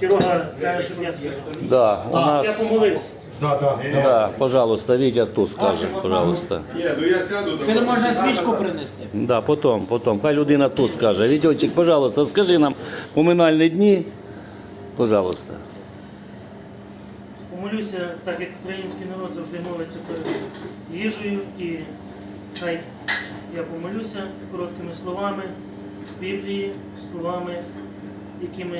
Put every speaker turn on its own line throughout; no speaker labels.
Серега каже, щоб я сказав.
Да, у
Я
нас,
помолився.
Да, да, да.
пожалуйста, Вітя тут скаже, пожалуйста.
Ні, ну я сяду.
Ти можна свічку принести.
Да, потом, потом. Хай людина тут скаже. Вітьочек, пожалуйста, скажи нам поминальні дні. Пожалуйста.
Помолюся, так як український народ завжди молиться перед їжею, і хай я помолюся короткими словами Біблії, словами, якими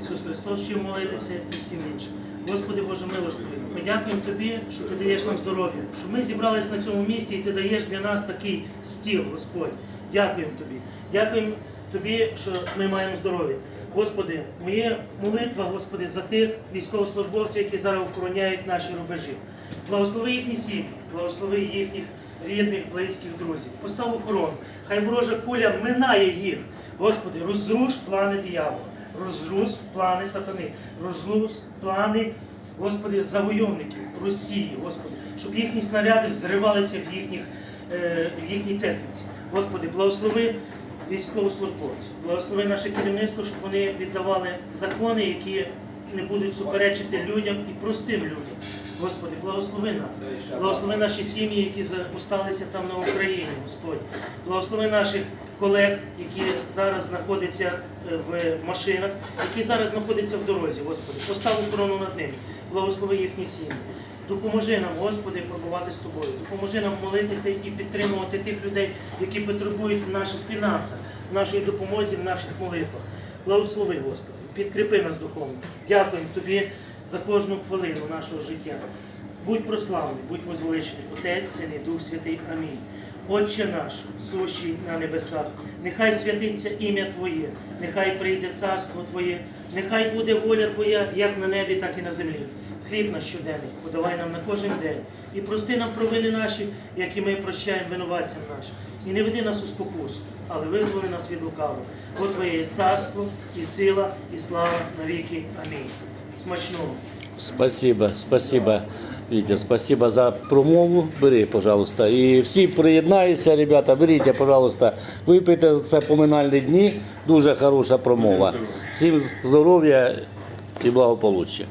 Ісус Христос вчив молитися і всім іншим. Господи Боже милостивий, ми дякуємо Тобі, що Ти даєш нам здоров'я, що ми зібрались на цьому місці і Ти даєш для нас такий стіл, Господь. Дякуємо Тобі. Дякуємо Тобі, що ми маємо здоров'я. Господи, моя молитва, Господи, за тих військовослужбовців, які зараз охороняють наші рубежі. Благослови їхні сім'ї, благослови їхніх рідних, близьких, друзів. Постав охорону. Хай ворожа куля минає їх. Господи, розруш плани диявола, розруш плани сатани, розрус плани, Господи, завойовників Росії, Господи, щоб їхні снаряди зривалися в їхніх е, в їхній техніці. Господи, благослови військовослужбовців, благослови наше керівництво, щоб вони віддавали закони, які не будуть суперечити людям і простим людям. Господи, благослови нас, благослови наші сім'ї, які залишилися там на Україні, Господь. Благослови наших колег, які зараз знаходяться е, в машинах, які зараз знаходяться в дорозі, Господи. Постав охорону над ними, благослови їхні сім'ї. Допоможи нам, Господи, пробувати з тобою. Допоможи нам молитися і підтримувати тих людей, які потребують в наших фінансах, в нашій допомозі, в наших молитвах. Благослови, Господи, підкріпи нас духовно. Дякуємо Тобі за кожну хвилину нашого життя. Будь прославлений, будь возвеличений, Отець, Син і Дух Святий. Амінь. Отче наш, сущий на небесах, нехай святиться ім'я Твоє, нехай прийде царство Твоє, нехай буде воля Твоя як на небі, так і на землі. Хліб наш щоденний, подавай нам на кожен день. І прости нам провини наші, як і ми прощаємо винуватцям нашим. І не веди нас у спокусу, але визволи нас від лукавого. Бо Твоє царство, і сила, і слава навіки. Амінь. Смачного.
Спасибо, спасибо, Вітя, спасибо за промову. Бери, пожалуйста. І всі приєднаються, ребята, беріть, пожалуйста, випийте це поминальні дні. Дуже хороша промова. Всім здоров'я і благополуччя.